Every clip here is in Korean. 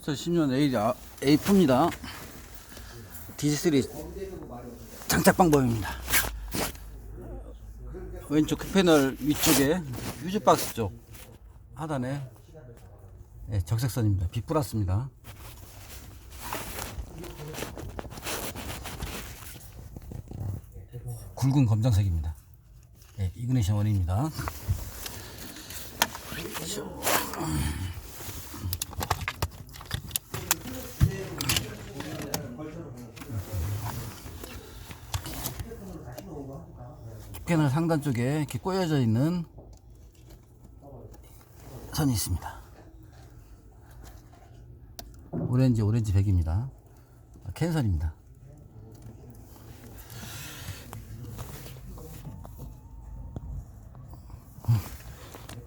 2010년 A, A4입니다. DC3 장착 방법입니다. 왼쪽 패널 위쪽에 휴즈 박스 쪽 하단에 네, 적색선입니다. B 플러스입니다. 굵은 검정색입니다. 네, 이그네이션 원입니다. 패널 상단 쪽에 이렇게 꼬여져 있는 선이 있습니다. 오렌지 오렌지 백입니다. 아, 캔선입니다.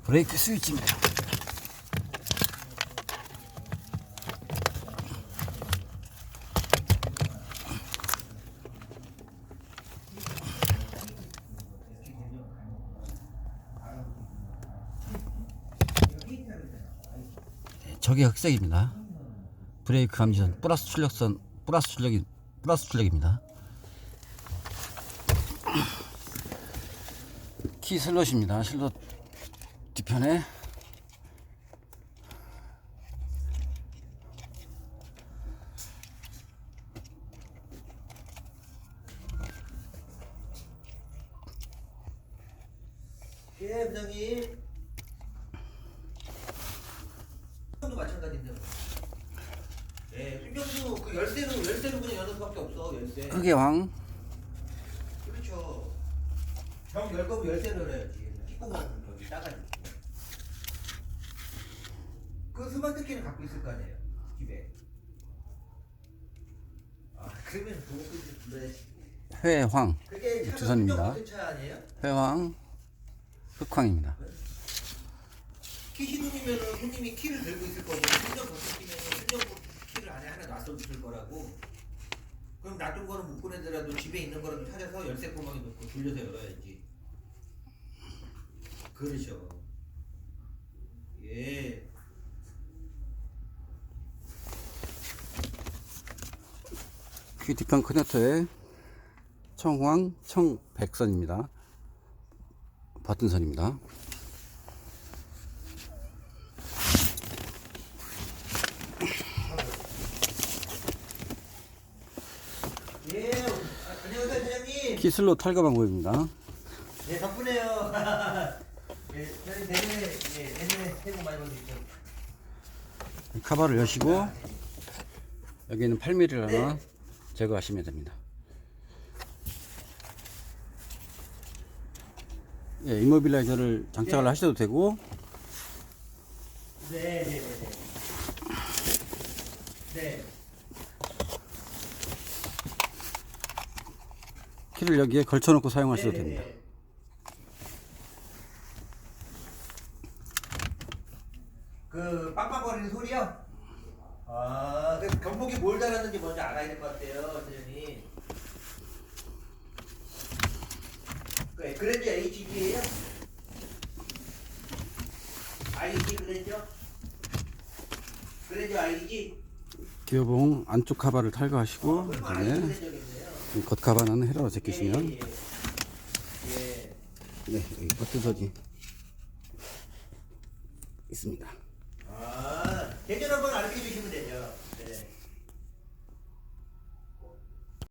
브레이크 스위치입니다. 저게 흑색입니다. 브레이크 감지선 플러스 출력선 플러스 출력이 플러스 출력입니다. 키 슬롯입니다. 슬롯 뒤편에 예, 부장님. 도 마찬가지인데. 예, 순정수 그 열쇠는 열쇠는 그냥 여는 수밖에 없어 열쇠. 흑의왕 그렇죠. 병 열거면 열쇠를 해야지. 뚜껑은 저기 따가지고. 그 스마트 키를 갖고 있을 거 아니에요, 집에. 아, 그러면 그거 좀 불러야지. 회황 그게 차가 주선입니다. 순정 차 아니에요? 회황 흑황입니다. 키시동이면은 손님이 키를 들고 있을 거고 순정 버튼키면 순정 키를 안에 하나 놔둬줄 거라고 그럼 놔둔 거는 못 꺼내더라도 집에 있는 거라도 찾아서 열쇠 구멍에 넣고 돌려서 열어야지 그러죠 예귀 뒤편 커넥터에 청황 청백선입니다. 버튼선입니다. 예, 안녕하세요 슬롯 탈거 방법입니다. 예 덕분에요 예, 저희 내년에 예, 내년에 새해 복 많이 받으십시오 카바를 여시고 여기는 8mm를 하나 제거하시면 됩니다. 예, 이모빌라이저를 장착을 네. 하셔도 되고 네 네 네 네 네. 키를 여기에 걸쳐놓고 사용하셔도 네네네. 됩니다. 그 빵빵거리는 소리요? 아, 그 경복이 뭘 달았는지 먼저 알아야 될 것 같아요, 사장님. 그 그랜저 HG예요? IG 그랜저? 그랜저 IG? 기어봉 안쪽 카바를 탈거하시고 그러면 그다음에 IG 그랜저겠네요. 이겉 카바는 헤라로 제끼시면 예, 예. 예. 네, 여기 버튼선이 있습니다. 아, 대전 한번 알려주시면 되죠.